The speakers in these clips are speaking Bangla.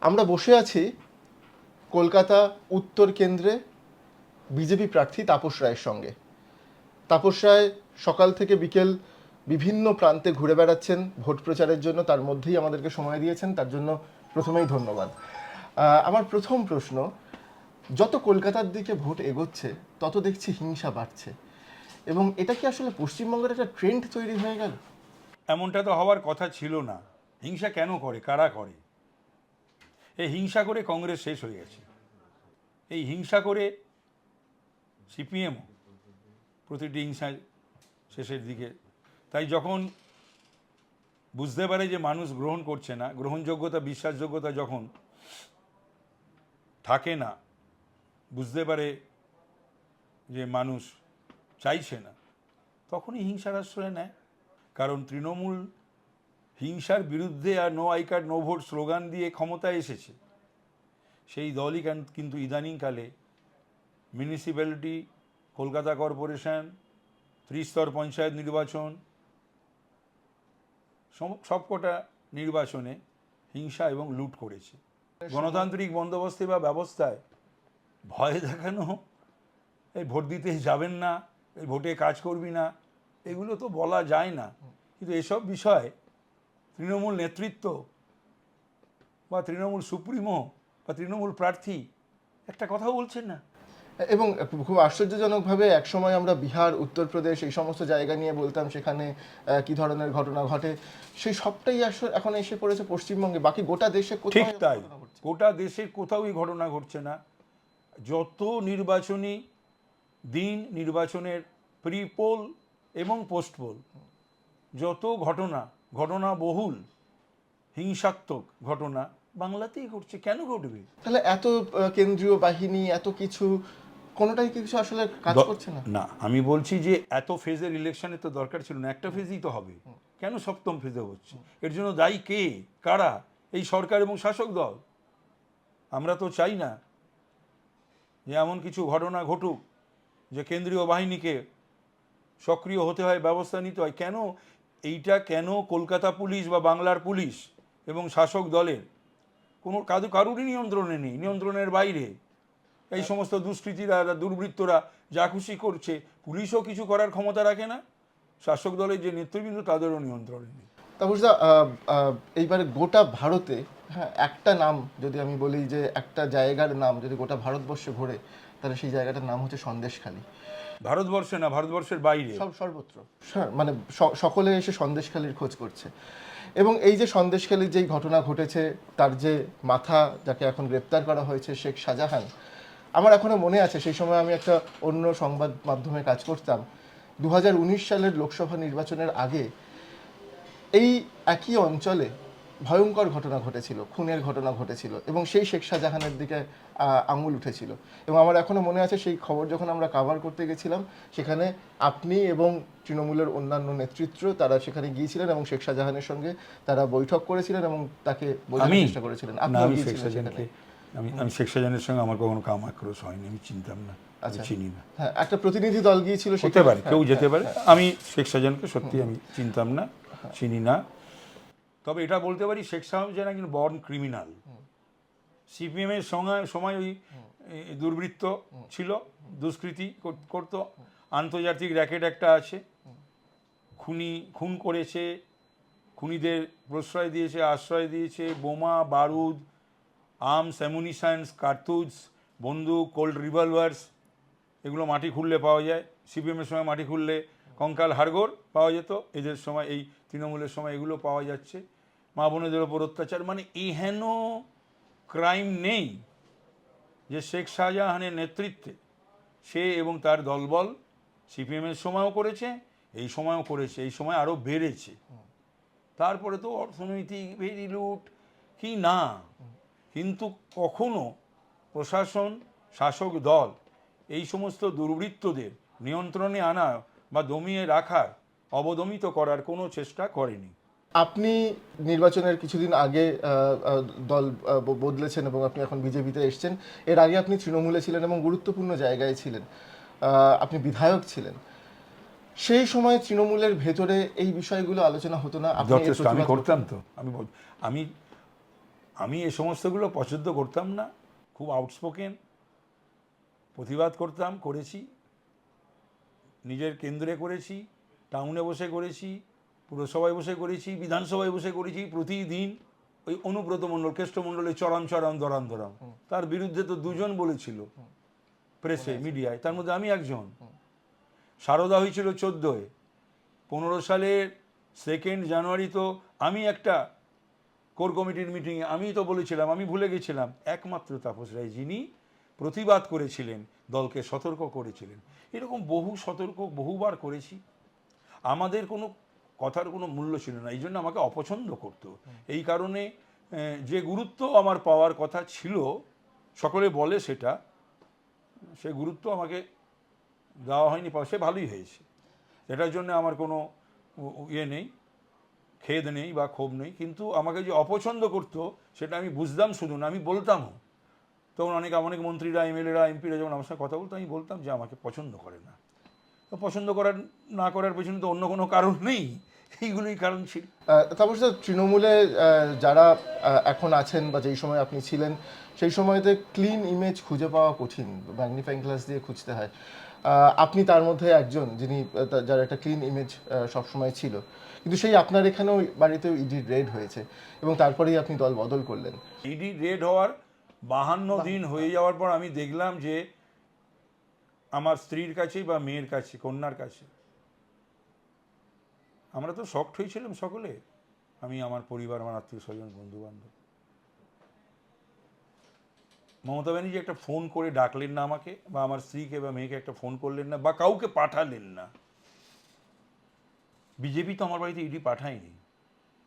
আমরা বসে আছি কলকাতা উত্তর কেন্দ্রে বিজেপি প্রার্থী তাপস রায়ের সঙ্গে। তাপস রায় সকাল থেকে বিকেল বিভিন্ন প্রান্তে ঘুরে বেড়াচ্ছেন, ভোট প্রচারের জন্য তার মধ্যেই আমাদেরকে সময় দিয়েছেন, তার জন্য প্রথমেই ধন্যবাদ। আমার প্রথম প্রশ্ন, যত কলকাতার দিকে ভোট এগোচ্ছে, তত দেখছি হিংসা বাড়ছে। এবং এটা কি আসলে পশ্চিমবঙ্গের একটা ট্রেন্ড তৈরি হয়ে গেল? এমনটা তো হওয়ার কথা ছিল না। হিংসা কেন করে? কারা করে? এই হিংসা করে কংগ্রেস শেষ হয়ে গেছে। এই হিংসা করে সিপিএমও প্রতিটি হিংসায় শেষের দিকে। তাই যখন বুঝতে পারে যে মানুষ গ্রহণ করছে না, গ্রহণযোগ্যতা, বিশ্বাসযোগ্যতা যখন থাকে না, বুঝতে পারে যে মানুষ চাইছে না, তখনই হিংসার আশ্রয় নেয়। কারণ তৃণমূল হিংসার বিরুদ্ধে আর no I card no vote slogan দিয়ে ক্ষমতায় এসেছে। সেই দলই কিন্তু ইদানিংকালে মিউনিসিপ্যালিটি কলকাতা কর্পোরেশন, ত্রিস্তর পঞ্চায়েত নির্বাচন, সব- সবকটা নির্বাচনে হিংসা এবং লুট করেছে। গণতান্ত্রিক বন্দোবস্তে বা ব্যবস্থায় ভয় দেখানো, এই ভোট দিতে যাবেন না, এই ভোটে কাজ করবি না, এগুলো তো বলা যায় না। কিন্তু এসব বিষয় তৃণমূল নেতৃত্ব বা তৃণমূল সুপ্রিমো বা তৃণমূল প্রার্থী একটা কথাও বলছেন না। এবং খুব আশ্চর্যজনকভাবে একসময় আমরা বিহার উত্তরপ্রদেশ এই সমস্ত জায়গা নিয়ে বলতাম সেখানে কি ধরনের ঘটনা ঘটে। সেই সবটাই আসলে এখন এসে পড়েছে পশ্চিমবঙ্গে। বাকি গোটা দেশে ঠিক তাই। গোটা দেশের কোথাও এই ঘটনা ঘটছে না। যত নির্বাচনী দিন নির্বাচনের প্রিপোল এবং পোস্টপোল যত ঘটনা ঘটনা বহুল হিংসাত্মক ঘটনা বাংলাতেই ঘটছে কেন ঘটবে? তাহলে এত কেন্দ্রীয় বাহিনী এত কিছু কোনোটাই কিছু আসলে কাজ করছে না? না আমি বলছি যে এত ফেজের ইলেকশনে তো দরকার ছিল না একটা ফেজই তো হবে। কেন সপ্তম ফেজে হচ্ছে? এর জন্য দায়ী কে? কারা? এই সরকার এবং শাসক দল? আমরা তো চাই না যে এমন কিছু ঘটনা ঘটুক যে কেন্দ্রীয় বাহিনীকে সক্রিয় হতে হয় ব্যবস্থা নিতে হয়। কেন এইটা কেন কলকাতা পুলিশ বা বাংলার পুলিশ এবং শাসক দলের? কোনো কারু কারুরই নিয়ন্ত্রণে নেই, নিয়ন্ত্রণের বাইরে। এই সমস্ত দুষ্কৃতীরা, দুর্বৃত্তরা যা খুশি করছে, পুলিশও কিছু করার ক্ষমতা রাখে না, শাসক দলের যে নেতৃবৃন্দ তাদেরও নিয়ন্ত্রণে নেই। তারপর এইবারে গোটা ভারতে হ্যাঁ একটা নাম যদি আমি বলি যে একটা জায়গার নাম যদি গোটা ভারতবর্ষে ঘোরে, তাহলে সেই জায়গাটার নাম হচ্ছে সন্দেশখালী। ভারতবর্ষে না, ভারতবর্ষের বাইরে? সব সর্বত্র। স- মানে সকলে এসে সন্দেশখালীর খোঁজ করছে। এবং এই যে সন্দেশখালীর যেই ঘটনা ঘটেছে, তার যে মাথা যাকে এখন গ্রেপ্তার করা হয়েছে শেখ শাহজাহান, আমার এখনও মনে আছে, সেই সময় আমি একটা অন্য সংবাদ মাধ্যমে কাজ করতাম। দু হাজার উনিশ সালের লোকসভা নির্বাচনের আগে এই একই অঞ্চলে ভয়ঙ্কর ঘটনা ঘটেছিল খুনের ঘটনা ঘটেছিল এবং সেই শেখ শাহজাহানের দিকে আঙুল উঠেছিল। এবং আমার এখনও মনে আছে সেই খবর যখন আমরা কাভার করতে গেছিলাম সেখানে আপনি এবং তৃণমূলের অন্যান্য নেতৃত্ব তারা সেখানে গিয়েছিলেন এবং শেখ শাহজাহানের সঙ্গে তারা বৈঠক করেছিলেন এবং তাকে বোঝানোর চেষ্টা করেছিলেন। না আপনিও আমি শেখ শাহজাহানকে আমি আমি শেখ শাহজাহানের সঙ্গে আমার কখনো কাম আক্রোশ হয়নি আমি চিনতাম না আচ্ছা। চিনি না। হ্যাঁ একটা প্রতিনিধি দল গিয়েছিল হতে পারে কেউ হ্যাঁ, যেতে পারে। আমি শেখ শাহজাহানকে সত্যি আমি চিনতাম না চিনি না। তবে এটা বলতে পারি শেখ শাহজাহান একজন বর্ন ক্রিমিনাল সিপিএম এর সময় সময় ওই দুর্বৃত্ত ছিল, দুষ্কৃতি কর- করতো। আন্তর্জাতিক র্যাকেট একটা আছে। খুনি, খুন করেছে, খুনিদের প্রশ্রয় দিয়েছে, আশ্রয় দিয়েছে, বোমা, বারুদ আর্মস অ্যামুনিশনস কার্তুজ বন্দুক কোল্ড রিভলভার্স এগুলো মাটি খুললে পাওয়া যায়। সিপিএমের সময় মাটি খুললে কঙ্কাল হাড়গোড় পাওয়া যেত। এদের সময় এই তৃণমূলের সময় এগুলো পাওয়া যাচ্ছে। মা বোনেদের ওপর অত্যাচার মানে এহেন ক্রাইম নেই যে শেখ শাহজাহানের নেতৃত্বে সে এবং তার দলবল সিপিএমের সময়ও করেছে, এই সময়ও করেছে, এই সময় আরও বেড়েছে। তারপরে তো অর্থনৈতিক ভেরি লুট, কি না? কিন্তু কখনো প্রশাসন, শাসক দল এই সমস্ত দুর্বৃত্তদের নিয়ন্ত্রণে আনা বা দমিয়ে রাখার, অবদমিত করার কোনো চেষ্টা করেনি। আপনি নির্বাচনের কিছুদিন আগে দল বদলেছেন এবং আপনি এখন বিজেপিতে এসেছেন। এর আগে আপনি তৃণমূলে ছিলেন এবং গুরুত্বপূর্ণ জায়গায় ছিলেন। আপনি বিধায়ক ছিলেন। সেই সময় তৃণমূলের ভেতরে এই বিষয়গুলো আলোচনা হতো না। যথেষ্ট আমি করতাম তো। আমি আমি আমি এ সমস্তগুলো পছন্দ করতাম না। খুব আউটস্পোকেন প্রতিবাদ করতাম করেছি। নিজের কেন্দ্রে করেছি টাউনে বসে করেছি। পুরসভায় বসে করেছি বিধানসভায় বসে করেছি প্রতিদিন ওই অনুব্রত মণ্ডল কেষ্টমণ্ডলে চরম চরম দরাম দরাম তার বিরুদ্ধে তো দুজন বলেছিল প্রেসে মিডিয়ায় তার মধ্যে আমি একজন। সারদা হয়েছিল চোদ্দোয়। পনেরো সালের সেকেন্ড জানুয়ারি তো আমি একটা কোর কমিটির মিটিংয়ে আমি তো বলেছিলাম আমি ভুলে গেছিলাম একমাত্র তাপস রায় যিনি প্রতিবাদ করেছিলেন দলকে সতর্ক করেছিলেন। এরকম বহু সতর্ক বহুবার করেছি। আমাদের কোনো কথার কোনো মূল্য ছিল না, এই জন্য আমাকে অপছন্দ করতো। এই কারণে যে গুরুত্ব আমার পাওয়ার কথা ছিল, সকলে বলে সেটা, সে গুরুত্ব আমাকে দেওয়া হয়নি পাওয়া সে ভালোই হয়েছে। এটার জন্য আমার কোনো ইয়ে নেই, খেদ নেই বা ক্ষোভ নেই, কিন্তু আমাকে যে অপছন্দ করতো, সেটা আমি বুঝতাম শুধু না, আমি বলতামও। তখন অনেক অনেক মন্ত্রীরা, এমএলএরা, এমপিরা যখন আমার সঙ্গে কথা বলতো, আমি বলতাম যে আমাকে পছন্দ করে না। পছন্দ করার, না করার পেছনে তো অন্য কোনো কারণ নেই। এইগুলোই কারণ ছিল আহ, তাপস তৃণমূলে যারা এখন আছেন বা যেই সময় আপনি ছিলেন সেই সময়তে ক্লিন ইমেজ খুঁজে পাওয়া কঠিন ম্যাগনিফাইং গ্লাস দিয়ে খুঁজতে হয়। আপনি তার মধ্যে একজন যিনি যার একটা ক্লিন ইমেজ সবসময় ছিল। কিন্তু সেই আপনার এখানেও বাড়িতেও ইডি রেড হয়েছে এবং তারপরেই আপনি দল বদল করলেন। ইডি রেড হওয়ার বাহান্ন দিন হয়ে যাওয়ার পর আমি দেখলাম যে আমার স্ত্রীর কাছে বা মেয়ের কাছে কন্যার কাছে আমরা তো শক্ট হয়েছিলাম সকলে। আমি, আমার পরিবার, আমার আত্মীয় স্বজন বন্ধু বান্ধব মমতা ব্যানার্জি একটা ফোন করে ডাকলেন না আমাকে, বা আমার স্ত্রীকে বা মেয়েকে একটা ফোন করলেন না, বা কাউকে পাঠালেন না। বিজেপি তো আমার বাড়িতে ইডি পাঠায়নি।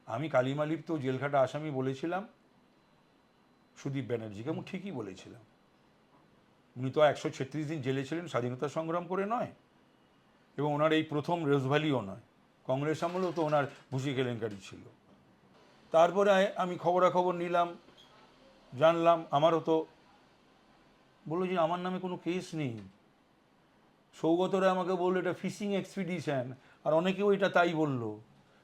আমি কালিমালিপ্ত জেলখাটা আসামি বলেছিলাম, সুদীপ ব্যানার্জিকে আমি ঠিকই বলেছিলাম। উনি তো একশো দিন জেলে ছিলেন, স্বাধীনতা সংগ্রাম করে নয়, এবং ওনার এই প্রথম রোজভ্যালিও নয়। কংগ্রেস আমলেও তো ওনার ভুসি কেলেঙ্কারি ছিল। তারপরে আমি খবরাখবর নিলাম, জানলাম, আমারও তো বলল যে আমার নামে কোনো কেস নেই। সৌগতরা আমাকে বলল, এটা ফিশিং এক্সপিডিশন। আর অনেকেও এটা তাই বলল।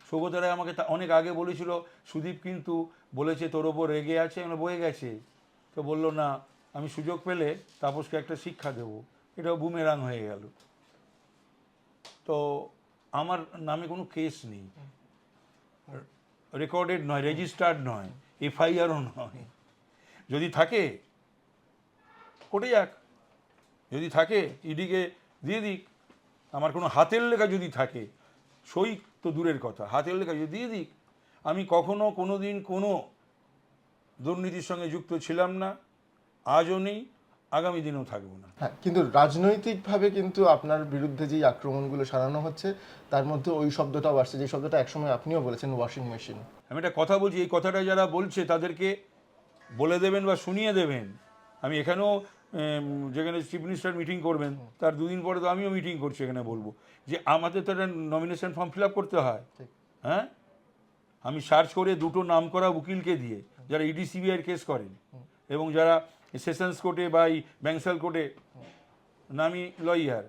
সৌগত রায় আমাকে অনেক আগে বলেছিল, সুদীপ কিন্তু বলেছে তোর ওপর রেগে আছে মানে বয়ে গেছে। তো বলল, না, আমি সুযোগ পেলে তাপসকে একটা শিক্ষা দেবো। এটাও বুমেরাং হয়ে গেল। তো আমার নামে কোনো কেস নেই। রেকর্ডেড নয় রেজিস্টার্ড নয়, এফআইআরও নয়। যদি থাকে কোর্টে যাক। যদি থাকে, ইডিকে দিয়ে দিক। আমার কোনো হাতের লেখা যদি থাকে, সই তো দূরের কথা, হাতের লেখা যদি দিয়ে দিক, আমি কখনো কোনো দিন কোনো দুর্নীতির সঙ্গে যুক্ত ছিলাম না, আজও নেই। আগামী দিনেও থাকব না। হ্যাঁ কিন্তু রাজনৈতিকভাবে কিন্তু আপনার বিরুদ্ধে যেই আক্রমণগুলো সারানো হচ্ছে তার মধ্যে ওই শব্দটাও আসছে। যে শব্দটা একসময় আপনিও বলেছেন ওয়াশিং মেশিন আমি একটা কথা বলছি এই কথাটা যারা বলছে তাদেরকে বলে দেবেন বা শুনিয়ে দেবেন। আমি এখানেও যেখানে চিফ মিনিস্টার মিটিং করবেন তার দুদিন পরে তো আমিও মিটিং করছি এখানে বলব। যে আমাদের তো একটা নমিনেশন ফর্ম ফিল আপ করতে হয়। হ্যাঁ? আমি সার্চ করে দুটো নাম করা উকিলকে দিয়ে যারা ইডি সিবিআইয়ের কেস করেন এবং যারা সেশনস কোর্টে বা এই ব্যাংসাল কোর্টে নামি লয়ার।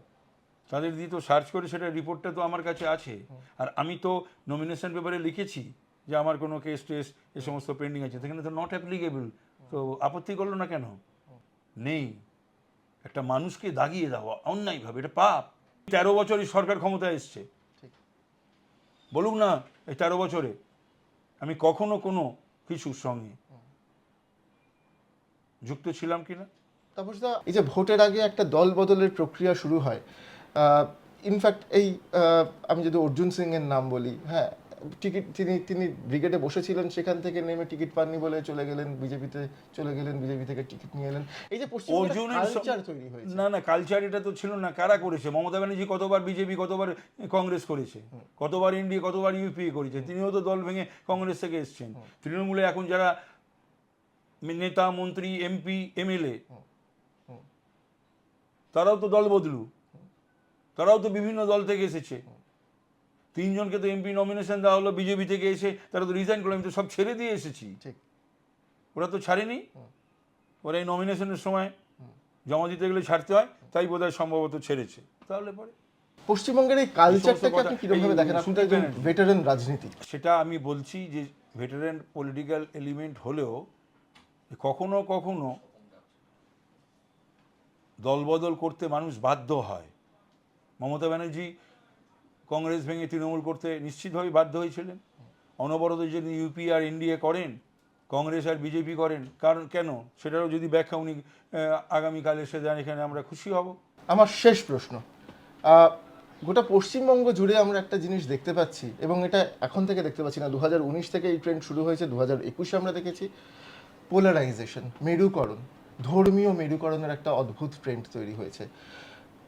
তাদের দিয়ে তো সার্চ করে সেটা রিপোর্টটা তো আমার কাছে আছে। আর আমি তো নমিনেশন পেপারে লিখেছি যে আমার কোনো কেস টেস এ সমস্ত পেন্ডিং আছে। সেখানে তো নট অ্যাপ্লিকেবল তো আপত্তি করল না কেন? নেই। একটা মানুষকে দাগিয়ে দেওয়া অন্যায়ভাবে। এটা পাপ। তেরো বছরই সরকার ক্ষমতায় এসছে। বলুক না এই তেরো বছরে আমি কখনো কোনো কিছুর সঙ্গে যুক্ত ছিলাম কিনা? তাপস দা এই যে ভোটের আগে একটা দল বদলের প্রক্রিয়া শুরু হয় ইনফ্যাক্ট এই আমি যদি অর্জুন সিং এর নাম বলি হ্যাঁ টিকিট তিনি তিনি ব্রিগেডে বসেছিলেন সেখান থেকে নেমে টিকিট পাননি বলে চলে গেলেন বিজেপিতে চলে গেলেন বিজেপি থেকে টিকিট নিয়ে এলেন। এই যে অর্জুনের কালচার তৈরি হয়েছে। না না কালচার এটা তো ছিল না কারা করেছে? মমতা ব্যানার্জি কতবার বিজেপি কতবার কংগ্রেস করেছে? কতবার ইন্ডিয়া কতবার ইউপিএ করেছে? তিনিও তো দল ভেঙে কংগ্রেস থেকে এসছেন। তৃণমূলে এখন যারা নেতা মন্ত্রী এমপি এমএলএ। তারাও তো দল বদলু। তারাও তো বিভিন্ন দল থেকে এসেছে। তিনজনকে তো এমপি নমিনেশন দেওয়া হলো বিজেপি থেকে এসে তারা তো রিজাইন করল আমি তো সব ছেড়ে দিয়ে এসেছি। ওরা তো ছাড়েনি। ওরা এই নমিনেশনের সময় জমা দিতে গেলে ছাড়তে হয় তাই বোধহয় সম্ভবত ছেড়েছে। তাহলে পরে? পশ্চিমবঙ্গের এই কালচারটাকে আপনি দেখেন? আপনি তো ভেটারেন রাজনীতি সেটা আমি বলছি যে ভেটারেন পলিটিক্যাল এলিমেন্ট হলেও কখনো কখনো দলবদল করতে মানুষ বাধ্য হয়। মমতা ব্যানার্জি কংগ্রেস ভেঙে তৃণমূল করতে নিশ্চিতভাবে বাধ্য হয়েছিলেন। অনবরত যদি ইউপি আর এনডিএ করেন, কংগ্রেস আর বিজেপি করেন, কারণ কেন? সেটারও যদি ব্যাখ্যা উনি আগামীকাল এসে দেন, এখানে আমরা খুশি হব। আমার শেষ প্রশ্ন। গোটা পশ্চিমবঙ্গ জুড়ে আমরা একটা জিনিস দেখতে পাচ্ছি এবং এটা এখন থেকে দেখতে পাচ্ছি না। দু হাজার উনিশ থেকে এই ট্রেন্ড শুরু হয়েছে দু হাজার একুশে আমরা দেখেছি। পোলারাইজেশন মেরুকরণ, ধর্মীয় মেরুকরণের একটা অদ্ভুত ট্রেন্ড তৈরি হয়েছে।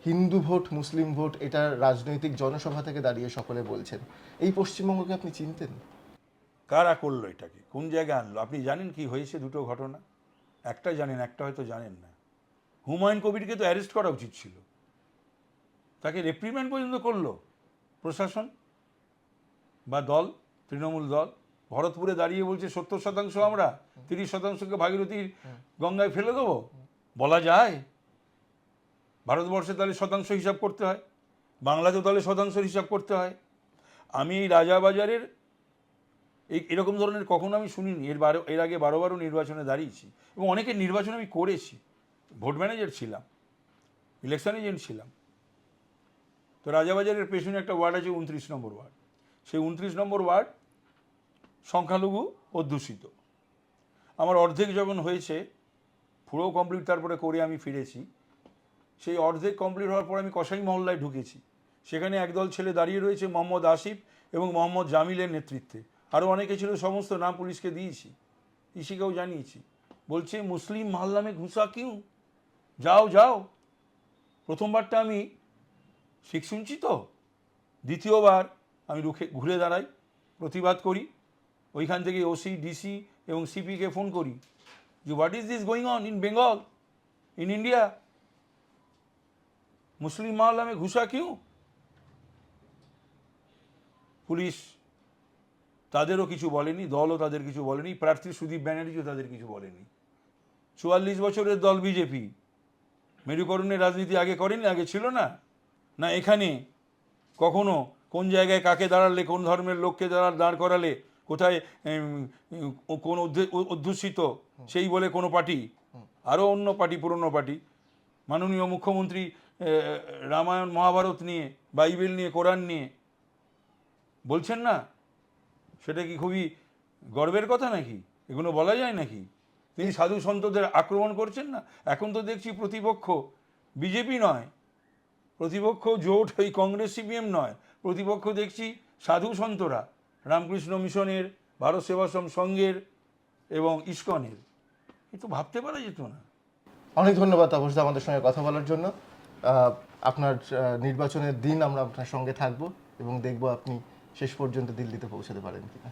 হিন্দু ভোট, মুসলিম ভোট, এটা রাজনৈতিক জনসভা থেকে দাঁড়িয়ে সকলে বলছেন। এই পশ্চিমবঙ্গকে আপনি চিনতেন? কারা করল এটাকে? কোন জায়গায় আনলো? আপনি জানেন কি হয়েছে দুটো ঘটনা? একটা জানেন, একটা হয়তো জানেন না। হুমায়ুন কবিরকে তো অ্যারেস্ট করা উচিত ছিল। তাকে রেপ্রিমেন্ট পর্যন্ত করল প্রশাসন বা দল, তৃণমূল দল। ভরতপুরে দাঁড়িয়ে বলছে সত্তর শতাংশ আমরা, তিরিশ শতাংশকে ভাগীরথীর গঙ্গায় ফেলে দেবো? বলা যায়। ভারতবর্ষে তাহলে শতাংশ হিসাব করতে হয়। বাংলাতেও তাহলে শতাংশ হিসাব করতে হয়। আমি এই রাজাবাজারের এই এরকম ধরনের কখনো আমি শুনিনি। এর বারো, এর আগে বারো বারো নির্বাচনে দাঁড়িয়েছি এবং অনেকের নির্বাচন আমি করেছি। ভোট ম্যানেজার ছিলাম, ইলেকশন এজেন্ট ছিলাম। তো রাজাবাজারের পেছনে একটা ওয়ার্ড আছে, উনত্রিশ নম্বর ওয়ার্ড। সেই উনত্রিশ নম্বর ওয়ার্ড সংখ্যালঘু অধ্যুষিত আমার অর্ধেক যখন হয়েছে, পুরো কমপ্লিট তারপরে করে আমি ফিরেছি। সেই অর্ধেক কমপ্লিট হওয়ার পর আমি কসাই মহল্লায় ঢুকেছি। সেখানে একদল ছেলে দাঁড়িয়ে রয়েছে মোহাম্মদ আসিফ এবং মোহাম্মদ জামিলের নেতৃত্বে। আরও অনেকে ছিল, সমস্ত নাম পুলিশকে দিয়েছি। ইসিকেও জানিয়েছি। বলছে, মুসলিম মাল্লামে ঘুষা কিউ যাও যাও। প্রথমবারটা আমি শিখ শুনছি তো। দ্বিতীয়বার আমি রুখে, ঘুরে দাঁড়াই, প্রতিবাদ করি। ওইখান থেকে ওসি ডিসি এবং সিপিকে ফোন করি। যে what is this going on in Bengal in India মুসলিম মাহলামে ঘুষা কিউ? পুলিশ তাদেরও কিছু বলেনি, দলও তাদের কিছু বলেনি, প্রার্থী সুদীপ ব্যানার্জিও তাদের কিছু বলেনি। চুয়াল্লিশ বছরের দল বিজেপি। মেরুকরণের রাজনীতি আগে করেনি, আগে ছিল না? না এখানে? কখনো? কোন জায়গায় কাকে দাঁড়ালে, কোন ধর্মের লোককে দাঁড়া, দাঁড় করালে? কোথায় কোন অধ্যু- অধ্যুষিত সেই বলে কোনো পার্টি, আরও অন্য পার্টি, পুরনো পার্টি। মাননীয় মুখ্যমন্ত্রী রামায়ণ, মহাভারত নিয়ে, বাইবেল নিয়ে, কোরআন নিয়ে। বলছেন না? সেটা কি খুবই গর্বের কথা নাকি? এগুলো বলা যায় নাকি? তিনি সাধু সন্তদের আক্রমণ করছেন না? এখন তো দেখছি প্রতিপক্ষ বিজেপি নয়। প্রতিপক্ষ জোট ওই কংগ্রেস, সিপিএম নয়। প্রতিপক্ষ দেখছি সাধু সন্তরা। রামকৃষ্ণ মিশনের, ভারত সেবাশ্রম সংঘের এবং ইস্কনের। এ তো ভাবতে পারা যেত না। অনেক ধন্যবাদ তাপসদা আমাদের সঙ্গে কথা বলার জন্য। আপনার নির্বাচনের দিন আমরা আপনার সঙ্গে থাকব এবং দেখব আপনি শেষ পর্যন্ত দিল্লিতে পৌঁছাতে পারেন কিনা।